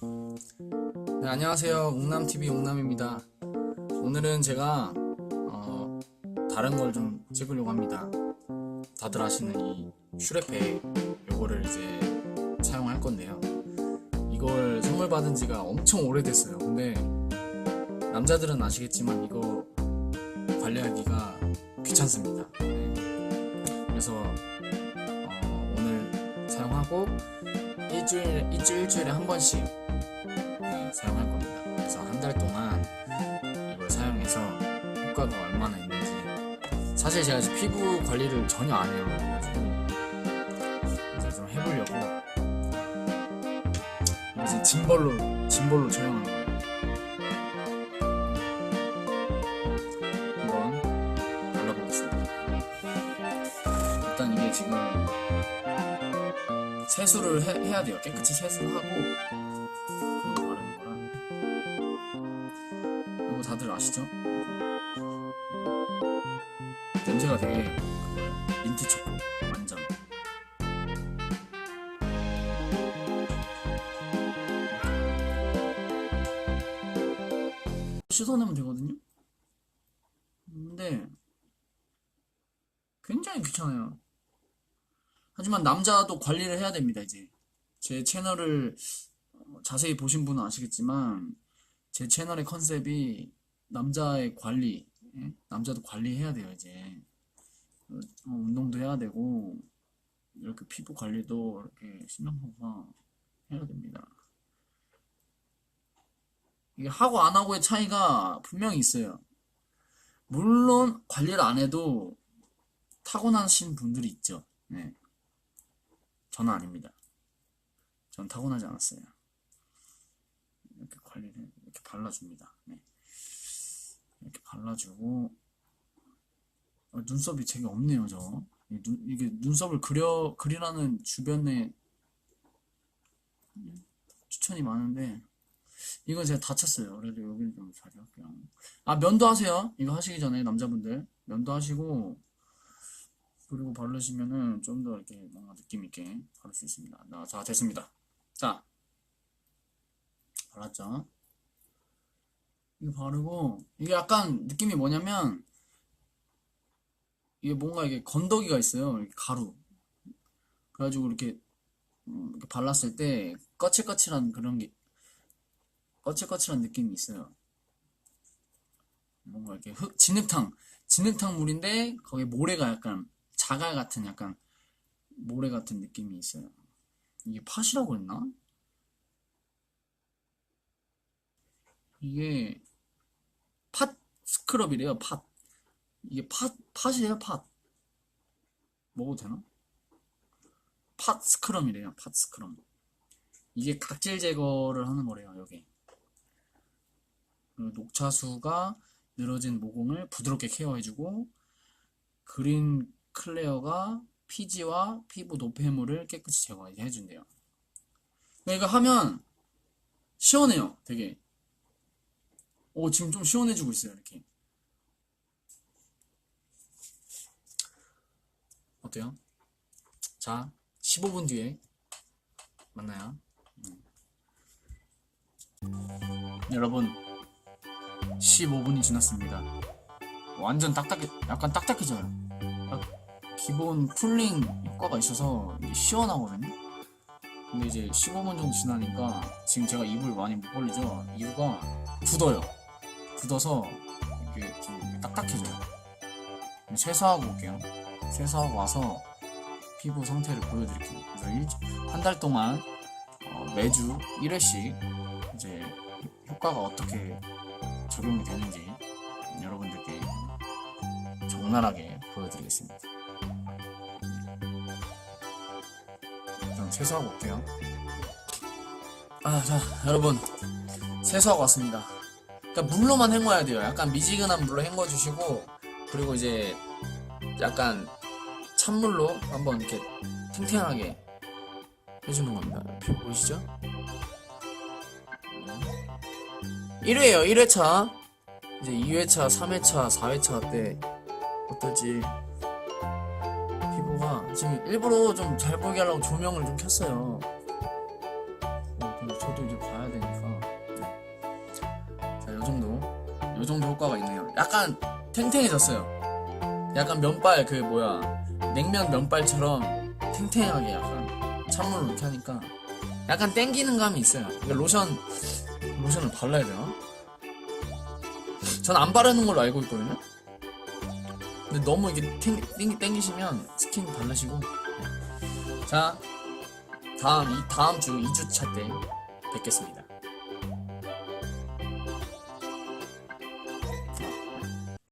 네, 안녕하세요. 웅남TV 웅남입니다. 오늘은 제가, 어, 다른 걸 좀 찍으려고 합니다. 다들 아시는 이 슈레페, 요거를 이제 사용할 건데요. 이걸 선물 받은 지가 엄청 오래됐어요. 근데, 남자들은 아시겠지만 이거 관리하기가 귀찮습니다. 네. 그래서, 어, 오늘 사용하고, 일주일, 일주일, 일주일에 한 번씩 네, 사용할 겁니다. 그래서 한 달 동안 이걸 사용해서 효과가 얼마나 있는지 사실 제가 지금 피부 관리를 전혀 안 해요. 이제 좀 해보려고 지금 짐벌로 짐벌로 촬영한 거예요. 한번 발라보겠습니다. 일단 이게 지금 세수를 해, 해야 돼요. 깨끗이 세수를 하고 다들 아시죠? 냄새가 되게. 민트 초코 완전. 씻어내면 되거든요. 근데 굉장히 귀찮아요. 하지만 남자도 관리를 해야 됩니다, 이제. 제 채널을 어, 자세히 보신 분은 아시겠지만, 제 채널의 컨셉이 남자의 관리, 예? 남자도 관리해야 돼요, 이제. 어, 운동도 해야 되고, 이렇게 피부 관리도 이렇게 신경 써서 해야 됩니다. 이게 하고 안 하고의 차이가 분명히 있어요. 물론 관리를 안 해도 타고나신 분들이 있죠. 네. 저는 아닙니다. 전 타고나지 않았어요. 이렇게 관리를 이렇게 발라줍니다. 네. 이렇게 발라주고 어, 눈썹이 되게 없네요, 저. 이 눈, 이게 눈썹을 그려 그리라는 주변에 추천이 많은데 이건 제가 다쳤어요. 그래도 여기는 좀 자제할게요. 아 면도 하세요. 이거 하시기 전에 남자분들 면도 하시고 그리고 바르시면은 좀 더 이렇게 뭔가 느낌 있게 바를 수 있습니다. 나, 자, 됐습니다. 자, 발랐죠? 이거 바르고, 이게 약간 느낌이 뭐냐면, 이게 뭔가 이게 건더기가 있어요. 가루. 그래가지고 이렇게, 음, 이렇게 발랐을 때, 거칠거칠한 그런 게, 거칠거칠한 느낌이 있어요. 뭔가 이렇게 흙, 진흙탕, 진흙탕 물인데, 거기에 모래가 약간, 자갈 같은 약간 모래 같은 느낌이 있어요. 이게 팥이라고 했나? 이게 팥 스크럽이래요. 팥. 이게 팥 팥이에요. 팥. 먹어도 되나? 팥 스크럼이래요. 팥 스크럼. 이게 각질 제거를 하는 거래요. 여기. 녹차수가 늘어진 모공을 부드럽게 케어해주고 그린 클레어가 피지와 피부 노폐물을 깨끗이 제거해준대요. 그러니까 이거 하면 시원해요, 되게. 오, 지금 좀 시원해지고 있어요, 이렇게. 어때요? 자, 15분 뒤에 만나요. 음. 여러분, 15분이 지났습니다. 완전 딱딱해, 약간 딱딱해져요. 기본 쿨링 효과가 있어서 시원하거든요. 근데 이제 15분 정도 지나니까 지금 제가 입을 많이 못 벌리죠. 이유가 굳어요. 굳어서 이게 좀 딱딱해져요. 세수하고 올게요. 세수하고 와서 피부 상태를 보여드릴게요. 그래서 한 달 동안 어, 매주 1회씩 이제 효과가 어떻게 적용이 되는지 여러분들께 적나라하게 보여드리겠습니다. 일단 세수하고 올게요. 아, 자, 여러분. 세수하고 왔습니다. 그러니까 물로만 헹궈야 돼요. 약간 미지근한 물로 헹궈주시고, 그리고 이제 약간 찬물로 한번 이렇게 탱탱하게 해주는 겁니다. 피- 보이시죠? 1회에요, 1회차. 이제 2회차, 3회차, 4회차 때 어떨지 피부가 지금 일부러 좀 잘 보이게 하려고 조명을 좀 켰어요. 어, 저도 이제 봐야 요 정도 효과가 있네요. 약간 탱탱해졌어요. 약간 면발 그 뭐야 냉면 면발처럼 탱탱하게 약간 찬물로 이렇게 하니까 약간 땡기는 감이 있어요. 이거 로션 로션을 발라야 되나? 전 안 바르는 걸로 알고 있거든요. 근데 너무 이게 땡, 땡기, 땡기시면 스킨 바르시고 자 다음 이 다음 주 2주차 때 뵙겠습니다.